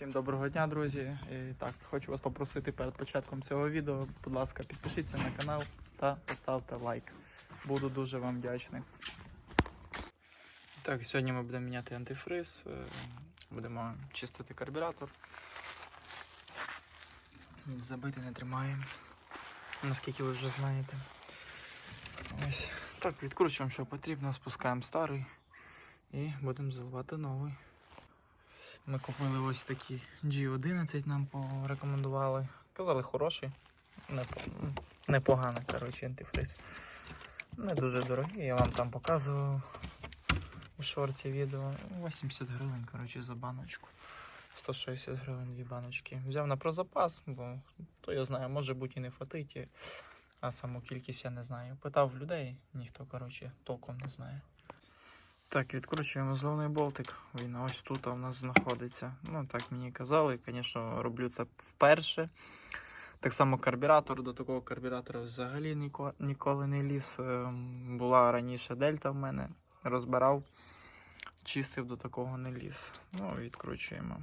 Всім доброго дня, друзі. І так, хочу вас попросити перед початком цього відео, будь ласка, підпишіться на канал та поставте лайк. Буду дуже вам вдячний. Так, сьогодні ми будемо міняти антифриз, е, будемо чистити карбюратор. Забити не тримає, наскільки ви вже знаєте. Ось так, відкручуємо, що потрібно, спускаємо старий і будемо заливати новий. Ми купили ось такі G11 нам порекомендували. Казали хороший, непоганий, коротше, антифриз. Не дуже дорогий, я вам там показував у шорці відео. 80 гривень, коротше, за баночку. 160 гривень дві баночки. Взяв на прозапас, бо то я знаю, може бути і не фатить, а саму кількість я не знаю. Питав людей, ніхто, коротше, толком не знає. Так, відкручуємо зловний болтик. Він ось тут у нас знаходиться. Ну, так мені казали. Звісно, роблю це вперше. Так само карбюратор. До такого карбюратора взагалі ніко- ніколи не ліз. Ем, Була раніше дельта в мене. Розбирав, чистив, до такого не ліз. Ну, відкручуємо.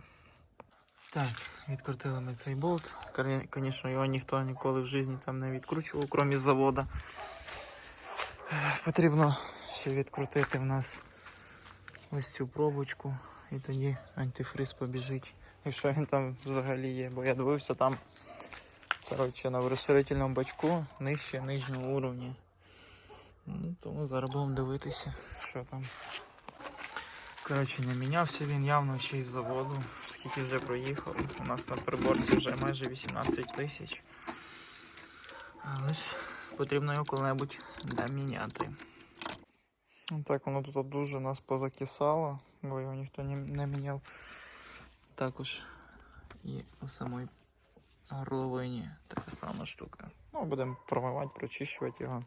Так, відкрутили ми цей болт. Звісно, його ніхто ніколи в житті там не відкручував, крім завода. Е, Потрібно ще відкрутити в нас ось цю пробочку, і тоді антифриз побіжить. Якщо він там взагалі є, бо я дивився там коротше, на розширительному бачку нижче нижнього уровня. Ну, тому зараз будемо дивитися, що там. Коротше, не мінявся він явно ще із заводу, скільки вже проїхав. У нас на приборці вже майже 18 тисяч. Але ж потрібно його коли-небудь доміняти. Ну, Так, воно тут дуже нас позакисало, бо його ніхто не, міняв. Також і у самій горловині така сама штука. Ну, будемо промивати, прочищувати його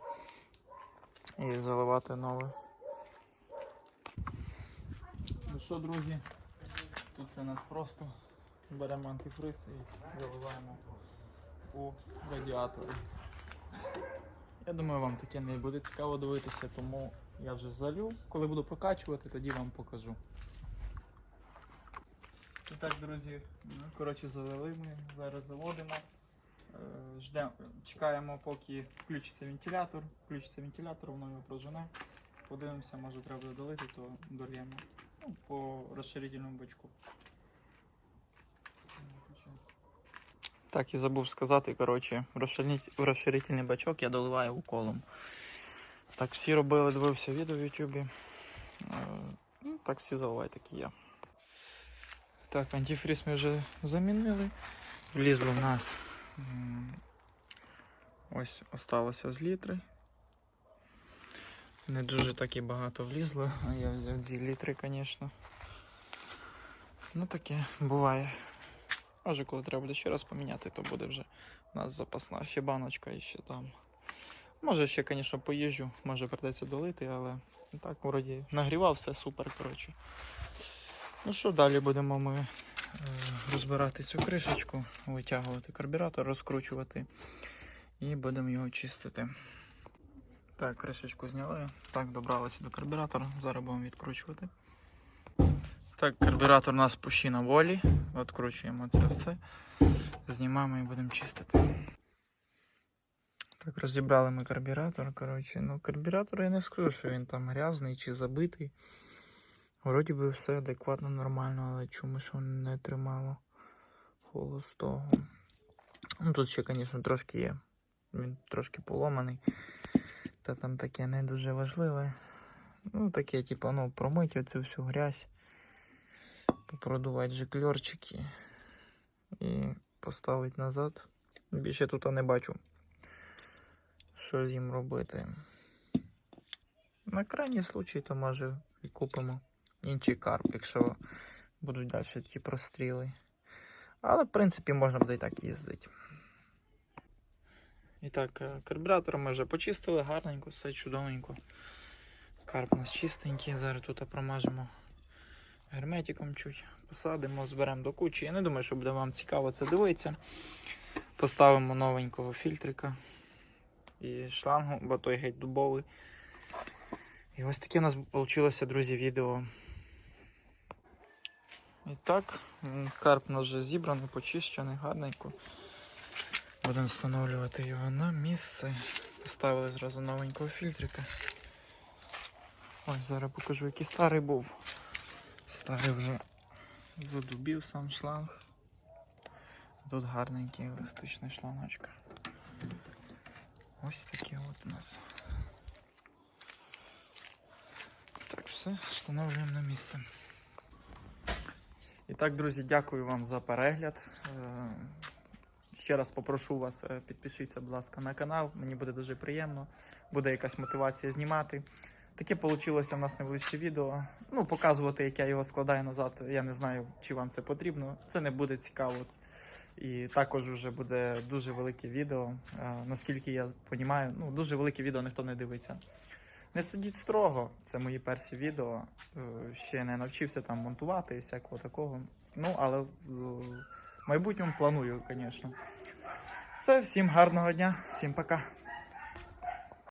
і заливати нове. Ну що, друзі, тут все нас просто беремо антифриз і заливаємо у радіатори. Я думаю, вам таке не буде цікаво дивитися, тому я вже залю. Коли буду прокачувати, тоді вам покажу. І так, друзі, ну, коротше, залили ми, зараз заводимо. Е, Ждемо, чекаємо, поки включиться вентилятор. Включиться вентилятор, воно його прожене. Подивимося, може треба долити, то дольємо. Ну, по розширительному бачку. Так, і забув сказати, коротше, розширительний бачок я доливаю уколом. Так, всі робили, дивився відео в Ютубі. Е, Ну, так всі заливають, так і я. Так, антифриз ми вже замінили. Влізло в нас. Ось осталося з літри. Не дуже так і багато влізло, а я взяв 2 літри, звісно. Ну таке буває. Може, коли треба буде ще раз поміняти, то буде вже у нас запасна ще баночка і ще там. Може ще, звісно, поїжджу, може придеться долити, але так, вроді нагрівав, все супер, коротше. Ну що, далі будемо ми е, розбирати цю кришечку, витягувати карбюратор, розкручувати і будемо його чистити. Так, кришечку зняли. Так, добралися до карбюратора. Зараз будемо відкручувати. Так, карбюратор у нас пущі на волі. Відкручуємо це все. Знімаємо і будемо чистити. Так, розібрали ми карбюратор. Коротше, ну карбюратор я не скажу, що він там грязний чи забитий. Вроді би все адекватно, нормально, але чомусь він не тримало холостого. Ну тут ще, звісно, трошки є. Він трошки поломаний. Та там таке не дуже важливе. Ну, таке, типу, ну, промить оцю всю грязь, попродувати жикльорчики і поставити назад. Більше тут не бачу, що з їм робити. На крайній случай, то може і купимо інший карп, якщо будуть далі ті простріли. Але, в принципі, можна буде і так їздити. І так, е, карбюратор ми вже почистили гарненько, все чудовенько. Карп у нас чистенький, зараз тут промажемо герметиком чуть, посадимо, зберемо до кучі. Я не думаю, що буде вам цікаво це дивитися. Поставимо новенького фільтрика і шлангу, бо той геть дубовий. І ось таке у нас вийшло, друзі, відео. І так, карп у нас вже зібраний, почищений, гарненько. Будемо встановлювати його на місце. Поставили зразу новенького фільтрика. Ось зараз покажу, який старий був. Старий вже задубів сам шланг. Тут гарненький еластичний шлангочка. Ось такі от у нас. Так, все, встановлюємо на місце. І так, друзі, дякую вам за перегляд. Е, Ще раз попрошу вас, е, підпишіться, будь ласка, на канал. Мені буде дуже приємно. Буде якась мотивація знімати. Таке вийшло в нас невеличке відео. Ну, показувати, як я його складаю назад. Я не знаю, чи вам це потрібно. Це не буде цікаво. І також вже буде дуже велике відео. Е, Наскільки я розумію, ну, дуже велике відео ніхто не дивиться. Не судіть строго, це мої перші відео. Е, Ще не навчився там монтувати і всякого такого. Ну, але е, в майбутньому планую, звісно. Все, всім гарного дня, всім пока.